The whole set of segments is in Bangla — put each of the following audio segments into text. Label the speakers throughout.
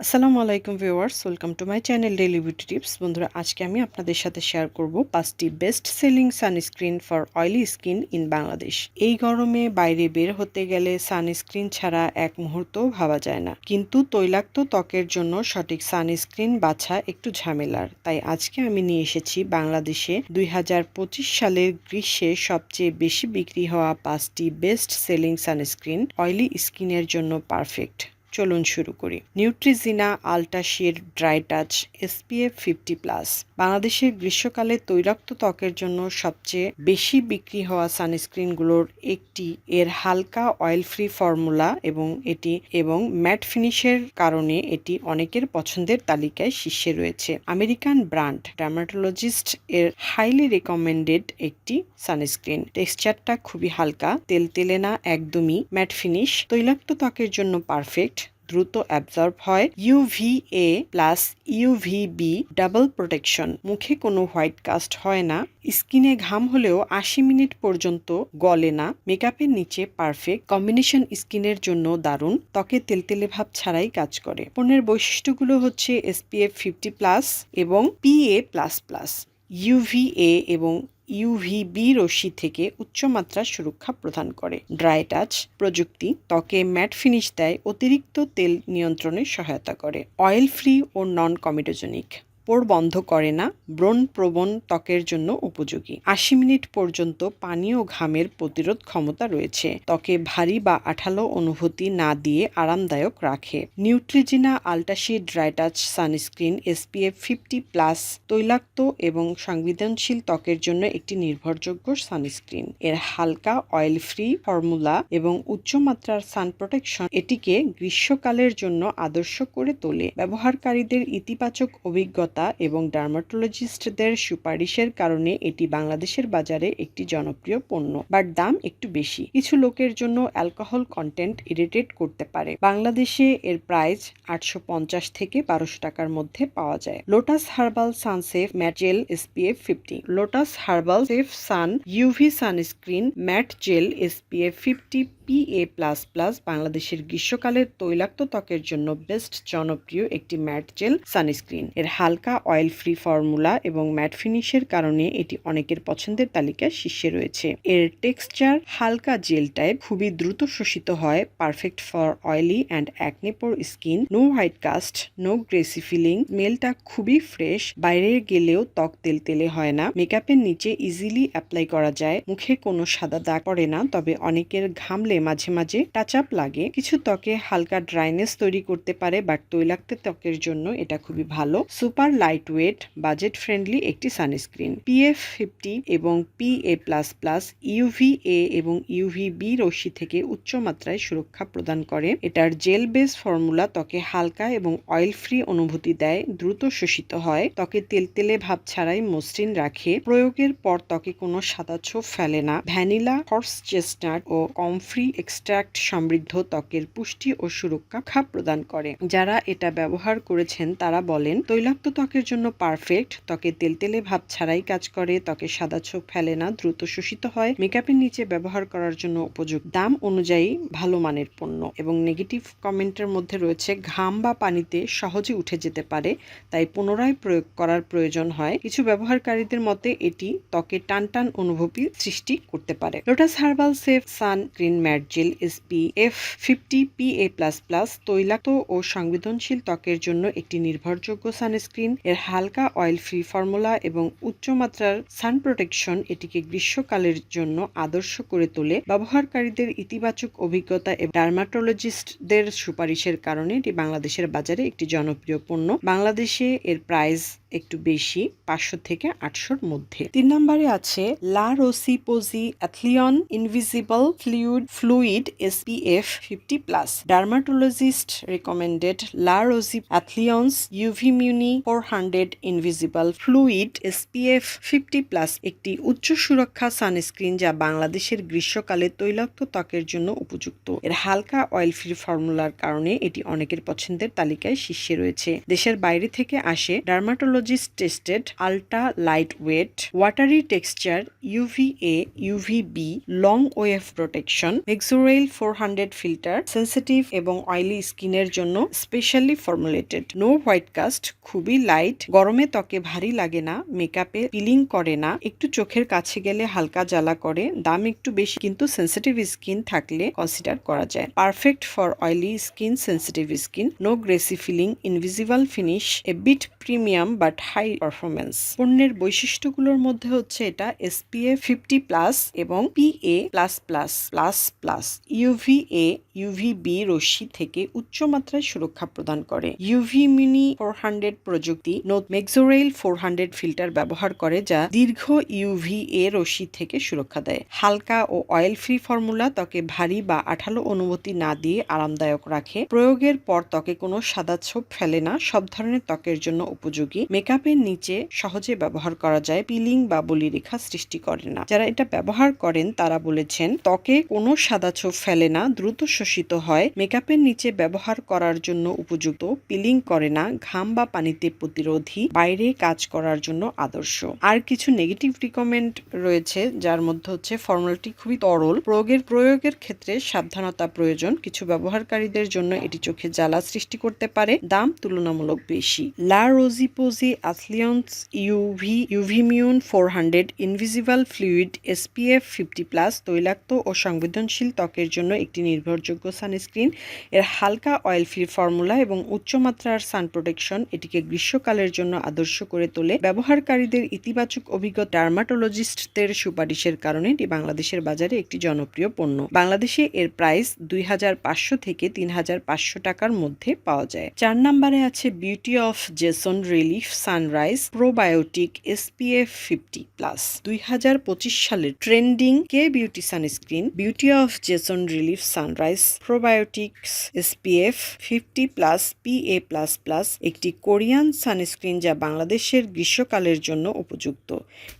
Speaker 1: আসসালামু আলাইকুম viewers, welcome to my channel daily beauty tips. বন্ধুরা, আজকে আমি আপনাদের সাথে শেয়ার করব পাঁচটি best selling sunscreen for oily skin in Bangladesh. এই গরমে বাইরে বের হতে গেলে সানস্ক্রিন ছাড়া এক মুহূর্ত ভাবা যায় না। কিন্তু তৈলাক্ত ত্বকের জন্য সঠিক সানস্ক্রিন বাছা একটু ঝামেলার। তাই আজকে আমি নিয়ে এসেছি বাংলাদেশে দুই হাজার পঁচিশ সালের গ্রীষ্মে সবচেয়ে বেশি বিক্রি হওয়া পাঁচটি বেস্ট সেলিং সানস্ক্রিন অয়েলি স্কিনের জন্য পারফেক্ট। চলুন শুরু করি। Neutrogena ultra sheer dry touch SPF fifty plus বাংলাদেশের গ্রীষ্মকালে তৈলাক্ত ত্বকের জন্য সবচেয়ে বেশি বিক্রি হওয়া সানস্ক্রিনগুলোর একটি এর হালকা অয়েল ফ্রি ফর্মুলা এবং এটি এবং ম্যাট ফিনিশের কারণে এটি অনেকের পছন্দের তালিকায় শীর্ষে রয়েছে। আমেরিকান ব্র্যান্ড ডার্মাটোলজিস্ট এর হাইলি রেকমেন্ডেড একটি সানস্ক্রিন। টেক্সচারটা খুবই হালকা, তেল তেলে না, একদমই ম্যাট ফিনিশ তৈলাক্ত ত্বকের জন্য পারফেক্ট দ্রুত অ্যাবজর্ব হয়। UVA plus UVB double protection মুখে কোনো হোয়াইট কাস্ট হয় না। স্কিনে ঘাম হলেও আশি মিনিট পর্যন্ত গলে না। মেকআপের নিচে পারফেক্ট কম্বিনেশন স্কিনের জন্য দারুণ। ত্বকে তেলতেলে ভাব ছাড়াই কাজ করে। পণ্যের বৈশিষ্ট্যগুলো হচ্ছে এসপিএফ ফিফটি প্লাস এবং পিএ প্লাস প্লাস ইউভিএ এবং ইউভিবি রশ্মি থেকে উচ্চমাত্রার সুরক্ষা প্রদান করে। ড্রাই টাচ প্রযুক্তি ত্বকে ম্যাট ফিনিশ দেয়, অতিরিক্ত তেল নিয়ন্ত্রণে সহায়তা করে। অয়েল ফ্রি ও নন কমিটোজেনিক পোর বন্ধ করে না, ব্রণ প্রবণ ত্বকের জন্য উপযোগী। আশি মিনিট পর্যন্ত পানি ও ঘামের প্রতিরোধ ক্ষমতা রয়েছে। ত্বকে ভারী বা আঠালো অনুভূতি না দিয়ে আরামদায়ক রাখে। Neutrogena ultra sheer dry touch, sunscreen, SPF fifty plus তৈলাক্ত এবং সংবেদনশীল ত্বকের জন্য একটি নির্ভরযোগ্য সানস্ক্রিন। এর হালকা অয়েল ফ্রি ফর্মুলা এবং উচ্চমাত্রার সান প্রোটেকশন এটিকে গ্রীষ্মকালের জন্য আদর্শ করে তোলে। ব্যবহারকারীদের ইতিবাচক অভিজ্ঞতা অভিজ্ঞতা এবং ডার্মাটোলজিস্টদের সুপারিশের কারণে এটি বাংলাদেশের বাজারে একটি জনপ্রিয় পণ্য, বাট দাম একটু বেশি। কিছু লোকের জন্য অ্যালকোহল কন্টেন্ট ইরিটেট করতে পারে। বাংলাদেশে এর প্রাইস আটশো পঞ্চাশ থেকে বারোশো টাকার মধ্যে পাওয়া যায়। Lotus Herbal sun safe matte gel SPF fifty. Lotus Herbal safe sun UV sunscreen matte gel SPF fifty PA plus plus বাংলাদেশের গ্রীষ্মকালের তৈলাক্ত ত্বকের জন্য বেস্ট জনপ্রিয় একটি ম্যাট জেল সানস্ক্রিন এর হালকা অয়েল ফ্রি ফর্মুলা এবং ম্যাট ফিনিশের কারণে এটি অনেকের পছন্দের তালিকায় শীর্ষে রয়েছে। এর টেক্সচার হালকা জেল টাইপ খুবই দ্রুত শোষিত হয় perfect for oily and acne prone skin no white cast no greasy feeling স্মেলটা খুবই ফ্রেশ বাইরে গেলেও ত্বক তেল তেলে হয় না। মেকআপের নিচে ইজিলি অ্যাপ্লাই করা যায়, মুখে কোনো সাদা দাগ পড়ে না, তবে অনেকের ঘামলে মাঝে মাঝে টাচ আপ লাগে। কিছু ত্বকে হালকা ড্রাইনেস তৈরি করতে পারে বাট তৈলাক্ত ত্বকের জন্য এটা খুবই ভালো। Super light weight budget friendly একটি সানস্ক্রিন পিএফ ফিফটি এবং P A plus plus UV A এবং ইউভি বি রশ্মি থেকে উচ্চ মাত্রায় সুরক্ষা প্রদান করে। এটার জেল বেস ফর্মুলা ত্বকে হালকা এবং অয়েল ফ্রি অনুভূতি দেয়, দ্রুত শোষিত হয়। ত্বকে তেলতেলে ভাব ছাড়াই মসৃণ রাখে। প্রয়োগের পর ত্বকে কোনো সাদা ছোপ ফেলে না। ভ্যানিলা হর্স চেস্টনাট ও কমফ্রি এক্সট্রাক্ট সমৃদ্ধ ত্বকের পুষ্টি ও সুরক্ষা খাপ প্রদান করে। যারা এটা ব্যবহার করেছেন, তারা বলেন, তৈলাক্ত ত্বকের জন্য পারফেক্ট ত্বকে তেলতেলে ভাব ছাড়াই কাজ করে, ত্বকে সাদা ছোপ ফেলে না, দ্রুত শোষিত হয়। মেকআপের নিচে ব্যবহার করার জন্য উপযুক্ত দাম অনুযায়ী ভালো মানের পণ্য। এবং নেগেটিভ কমেন্টের মধ্যে রয়েছে, ঘাম বা পানিতে সহজে উঠে যেতে পারে, তাই পুনরায় প্রয়োগ করার প্রয়োজন হয়। কিছু ব্যবহারকারীদের মতে, এটি ত্বকে টান টান অনুভূতি সৃষ্টি করতে পারে। Lotus Herbal safe sun green matte gel SP F fifty P A plus plus তৈলাক্ত ও সংবেদনশীল ত্বকের জন্য একটি নির্ভরযোগ্য সানস্ক্রিন। এর হালকা অয়েল ফ্রি ফর্মুলা এবং উচ্চমাত্রার সান প্রোটেকশন এটিকে গ্রীষ্মকালের জন্য আদর্শ করে তোলে। ব্যবহারকারীদের ইতিবাচক অভিজ্ঞতা এবং ডার্মাটোলজিস্টদের সুপারিশের কারণে এটি বাংলাদেশের বাজারে একটি জনপ্রিয় পণ্য। বাংলাদেশে এর প্রাইস একটু বেশি, পাঁচশো থেকে আটশোর মধ্যে। তিন নম্বরে আছে La Roche Posay Anthelios invisible fluid fluid SPF fifty plus. Dermatologist recommended La Roche Anthelios UVMune four hundred invisible fluid SPF fifty plus একটি উচ্চ সুরক্ষা সানস্ক্রিন যা বাংলাদেশের গ্রীষ্মকালে তৈলাক্ত ত্বকের জন্য উপযুক্ত। এর হালকা অয়েল ফ্রি ফর্মুলার কারণে এটি অনেকের পছন্দের তালিকায় শীর্ষে রয়েছে। দেশের বাইরে থেকে আসে dermatologist tested ultra lightweight watery texture UVA UVB long wave protection Mexoryl four hundred filter sensitive এবং অয়েলি স্কিনের জন্য specially formulated no white cast খুবই লাইট গরমে ত্বকে ভারী লাগে না মেকআপে পিলিং করে না, একটু চোখের কাছে গেলে হালকা জ্বালা করে, দাম একটু বেশি, কিন্তু সেন্সিটিভ স্কিন থাকলে কনসিডার করা যায়। Perfect for oily skin sensitive skin no greasy feeling invisible finish a bit premium but high performance পণ্যের বৈশিষ্ট্যগুলোর মধ্যে হচ্ছে এটা এসপিএফ ফিফটি প্লাস এবং PA plus plus plus plus UVA UVB রশ্মি থেকে উচ্চ মাত্রায় সুরক্ষা প্রদান করে। ইউভি মিনি ফোর হান্ড্রেড প্রযুক্তি মেক্সোরেল ফোর হান্ড্রেড ফিল্টার ব্যবহার করে যা দীর্ঘ ইউভিএ রশ্মি থেকে সুরক্ষা দেয়। হালকা ও অয়েল ফ্রি ফর্মুলা ত্বকে ভারী বা আঠালো অনুভূতি না দিয়ে আরামদায়ক রাখে। প্রয়োগের পর ত্বকে কোনো সাদা ছোপ ফেলে না। সব ধরনের ত্বকের জন্য উপযোগী। মেকআপের নিচে সহজে ব্যবহার করা যায়, পিলিং বা বলিরেখা সৃষ্টি করে না। যারা এটা ব্যবহার করেন, তারা বলেছেন, ত্বকে কোনো সাদা ছোপ ফেলে না, দ্রুত শোষিত হয়। মেকআপের নিচে ব্যবহার করার জন্য উপযুক্ত পিলিং করে না, ঘাম বা পানিতে প্রতিরোধী, বাইরে কাজ করার জন্য আদর্শ। আর কিছু নেগেটিভ রিকমেন্ড রয়েছে, যার মধ্যে হচ্ছে ফর্মুলাটি খুবই তরল। প্রয়োগের প্রয়োগের ক্ষেত্রে সাবধানতা প্রয়োজন। কিছু ব্যবহারকারীদের জন্য এটি চোখে জ্বালা সৃষ্টি করতে পারে, দাম তুলনামূলক বেশি। La Roche Posay Anthelios UV UVMune four hundred invisible fluid SPF fifty plus তৈলাক্ত ও সংবেদনশীল ত্বকের জন্য একটি নির্ভরযোগ্য সানস্ক্রিন এর হালকা অয়েল ফ্রি ফর্মুলা এবং উচ্চমাত্রার সান প্রোটেকশন এটিকে গ্রীষ্মকালের জন্য আদর্শ করে তোলে। ব্যবহারকারীদের ইতিবাচক অভিজ্ঞতা। ডার্মাটোলজিস্টদের সুপারিশের কারণে এটি বাংলাদেশের বাজারে একটি জনপ্রিয় পণ্য। বাংলাদেশে এর প্রাইস দুই হাজার পাঁচশো থেকে তিন হাজার পাঁচশো টাকার মধ্যে পাওয়া যায়। চার নম্বরে আছে Beauty of Joseon Relief sun rice probiotic SPF fifty plus দুই হাজার পঁচিশ সালের trending K beauty sunscreen Beauty of Joseon Relief sun rice probiotics SPF fifty plus PA plus plus একটি কোরিয়ান সানস্ক্রিন যা বাংলাদেশের গ্রীষ্মকালের জন্য উপযুক্ত।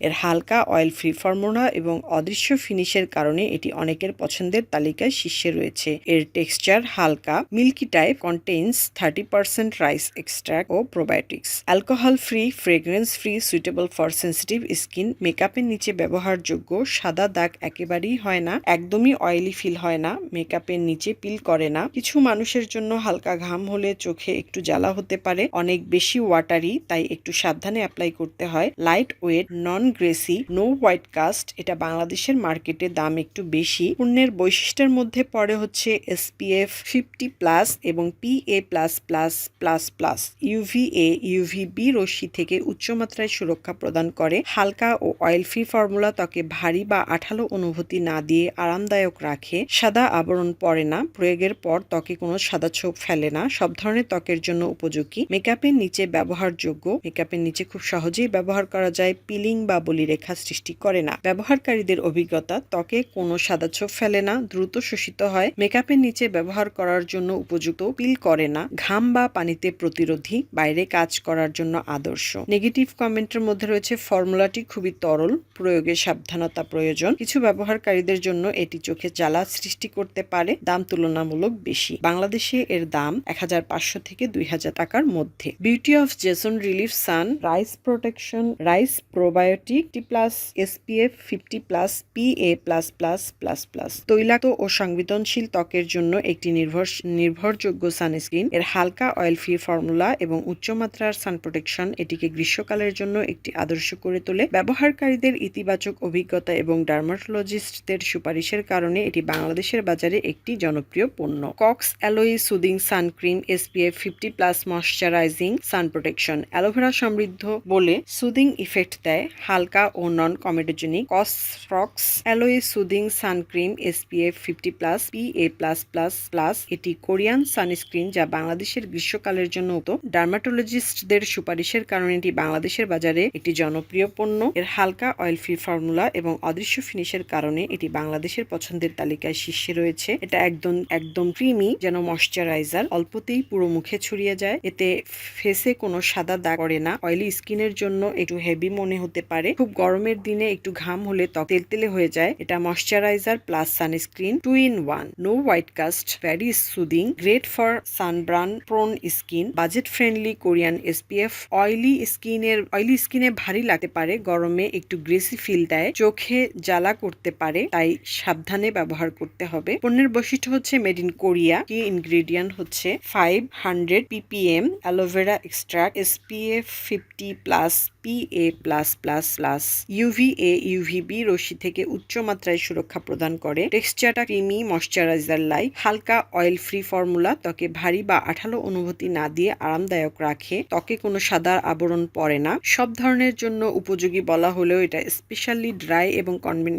Speaker 1: এর হালকা অয়েল ফ্রি ফর্মুলা এবং অদৃশ্য ফিনিশের কারণে এটি অনেকের পছন্দের তালিকায় শীর্ষে রয়েছে। এর টেক্সচার হালকা milky type contains thirty percent rice extract O probiotics alcohol free, fragrance free, suitable for sensitive skin, মেকআপের নিচে ব্যবহারযোগ্য, সাদা দাগ একেবারেই হয় না, একদমই অয়েলি ফিল হয় না, মেকআপের নিচে পিল করে না। কিছু মানুষের জন্য হালকা ঘাম হলে চোখে একটু জ্বালা হতে পারে, অনেক বেশি ওয়াটারি তাই একটু সাবধানে অ্যাপ্লাই করতে হয়। Lightweight non greasy no white cast এটা বাংলাদেশের মার্কেটে দাম একটু বেশি। পণ্যের বৈশিষ্ট্যের মধ্যে পড়ে হচ্ছে এসপিএফ ফিফটি প্লাস এবং PA plus plus plus plus UVA UVB রশ্মি থেকে উচ্চমাত্রায় সুরক্ষা প্রদান করে। হালকা ও অয়েল ফ্রি ফর্মুলা ত্বকে ভারী বা আঠালো অনুভূতি না দিয়ে আরামদায়ক রাখে। সাদা আবরণ পড়ে না, প্রয়োগের পর ত্বকে কোনো সাদা ছোপ ফেলে না। সব ধরনের ত্বকের জন্য উপযোগী। মেকআপের নিচে ব্যবহারযোগ্য। মেকআপের নিচে খুব সহজেই ব্যবহার করা যায়, পিলিং বা বলিরেখা সৃষ্টি করে না। ব্যবহারকারীদের অভিজ্ঞতা, ত্বকে কোনো সাদা ছোপ ফেলে না, দ্রুত শোষিত হয়। মেকআপের নিচে ব্যবহার করার জন্য উপযুক্ত পিল করে না। ঘাম বা পানিতে প্রতিরোধী, বাইরে কাজ করার জন্য আদর্শ। নেগেটিভ কমেন্টের মধ্যে রয়েছে ফর্মুলাটি খুবই তরল, প্রয়োগে সাবধানতা প্রয়োজন। কিছু ব্যবহারকারীদের জন্য এটি চোখে জ্বালা সৃষ্টি করতে পারে, দাম তুলনামূলক বেশি। বাংলাদেশে এর দাম এক হাজার পাঁচশো থেকে দুই হাজার টাকার মধ্যে। Beauty of Joseon Relief sun rice protection rice probiotic T plus SPF fifty plus PA plus plus plus plus তৈলাক্ত ও সংবেদনশীল ত্বকের জন্য একটি নির্ভর নির্ভরযোগ্য সানস্ক্রিন এর হালকা অয়েল ফ্রি ফর্মুলা এবং উচ্চমাত্রার সান প্রোটেকশন এটিকে গ্রীষ্মকালের জন্য একটি আদর্শ করে তোলে। ব্যবহারকারীদের ইতিবাচক অভিজ্ঞতা এবং ডার্মাটোলজিস্টদের সুপারিশের কারণে এটি বাংলাদেশের বাজারে একটি জনপ্রিয় পণ্য। COSRX aloe soothing sun cream SPF fifty plus moisturising, sun protection, aloe vera সমৃদ্ধ বলে সুদিং ইফেক্ট দেয়। হালকা ও non comedogenic COSRX aloe soothing sun cream SPF fifty plus, P A plus plus plus, এটি কোরিয়ান সানস্ক্রিন যা বাংলাদেশের গ্রীষ্মকালের জন্য ডার্মাটোলজিস্টদের সুপারিশের কারণে এটি বাংলাদেশের বাজারে একটি জনপ্রিয় পণ্য। এর হালকা অয়েল ফ্রি ফর্মুলা এবং অদৃশ্য ফিনিশের কারণে এটি বাংলাদেশের পছন্দের তালিকায় শীর্ষে রয়েছে। এটা একদম একদম ক্রিমি যেন ময়শ্চারাইজার অল্পতেই পুরো মুখে ছড়িয়ে যায়। এতে ফেসে কোনো সাদা দাগ পড়ে না। অয়েলি স্কিনের জন্য একটু হেভি মনে হতে পারে। খুব গরমের দিনে একটু ঘাম হলে ত্বক তেলতেলে হয়ে যায়। এটা moisturiser plus sunscreen two in one no white cast very soothing great for sunburn prone skin budget friendly Korean SPF oily স্কিনের অয়েলি স্কিনে ভারী লাগতে পারে, গরমে একটু গ্রেসি ফিল দেয়, চোখে জ্বালা করতে পারে, তাই সাবধানে ব্যবহার করতে হবে। পণ্যের বৈশিষ্ট্য হচ্ছে মেড ইন কোরিয়া কি ইনগ্রেডিয়েন্ট হচ্ছে? Five hundred PPM aloe vera extract SPF fifty plus PA plus plus plus UVA UVB রশ্মি থেকে উচ্চ মাত্রায় সুরক্ষা প্রদান করে। টেক্সচারটা ক্রিমি ময়শ্চারাইজার লাইক হালকা অয়েল ফ্রি ফর্মুলা ত্বকে ভারী বা আঠালো অনুভূতি না দিয়ে আরামদায়ক রাখে। ত্বকে কোনো সাদা আবরণ পড়ে না। সব ধরনের জন্য উপযোগী বলা হলেও এটা স্পেশালি ড্রাই এবং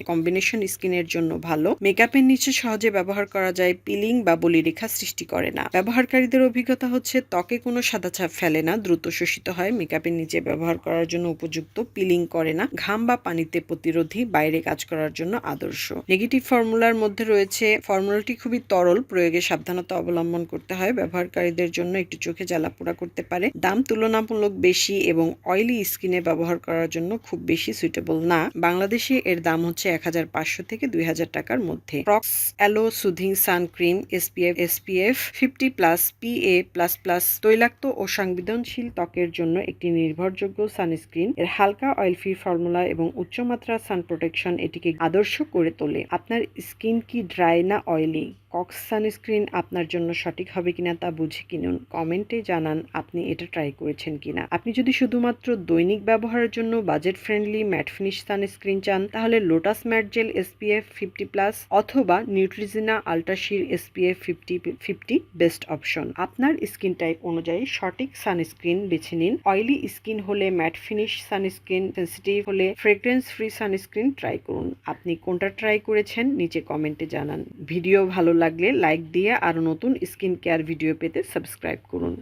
Speaker 1: কম্বিনেশন স্কিনের জন্য ভালো। মেকআপের নিচে সহজে ব্যবহার করা যায় পিলিং বা বলিরেখা সৃষ্টি করে না। ব্যবহারকারীদের অভিজ্ঞতা হচ্ছে, ত্বকে কোনো সাদা ছাপ ফেলে না, দ্রুত শোষিত হয়। মেকআপের নিচে ব্যবহার করার জন্য উপযুক্ত, পিলিং করে না, ঘাম বা পানিতে প্রতিরোধী, বাইরে কাজ করার জন্য আদর্শ। নেগেটিভ ফর্মুলার মধ্যে রয়েছে, ফর্মুলাটি খুবই তরল, প্রয়োগে সাবধানতা অবলম্বন করতে হয়, ব্যবহারকারীদের জন্য একটু চোখে জ্বালাপোড়া করতে পারে, দাম তুলনামূলক বেশি এবং অয়েলি স্কিনে ব্যবহার করার জন্য খুব বেশি সুইটেবল না। বাংলাদেশে এর দাম হচ্ছে এক হাজার পাঁচশো থেকে দুই হাজার টাকার মধ্যে। COSRX aloe soothing sun cream SPF SPF fifty plus PA plus plus তৈলাক্ত ও সংবেদনশীল ত্বকের জন্য একটি নির্ভরযোগ্য সানস্ক্রিন এর হালকা অয়েল ফ্রি ফর্মুলা এবং উচ্চমাত্রার সান প্রোটেকশন এটিকে আদর্শ করে তোলে। আপনার স্কিন কি ড্রাই না অয়েলি কক্স সানস্ক্রিন আপনার জন্য সঠিক হবে কিনা তা বুঝে কিনুন। কমেন্টে জানান আপনি এটা ট্রাই করেছেন কিনা। আপনি যদি শুধুমাত্র দৈনিক ব্যবহারের জন্য budget friendly matte finish sunscreen চান, তাহলে Lotus matte gel SPF fifty plus অথবা Neutrogena ultra sheer SPF fifty fifty best option আপনার স্কিন টাইপ অনুযায়ী সঠিক সানস্ক্রিন বেছে নিন। অয়েলি স্কিন হলে ম্যাট ফিনিশ সানস্ক্রিন সেন্সিটিভ হলে ফ্রেগ্রেন্স ফ্রি সানস্ক্রিন ট্রাই করুন। আপনি কোনটা ট্রাই করেছেন, নিচে কমেন্টে জানান। ভিডিও ভালো লাগলে লাইক দিয়ে আরও নতুন স্কিন কেয়ার ভিডিও পেতে সাবস্ক্রাইব করুন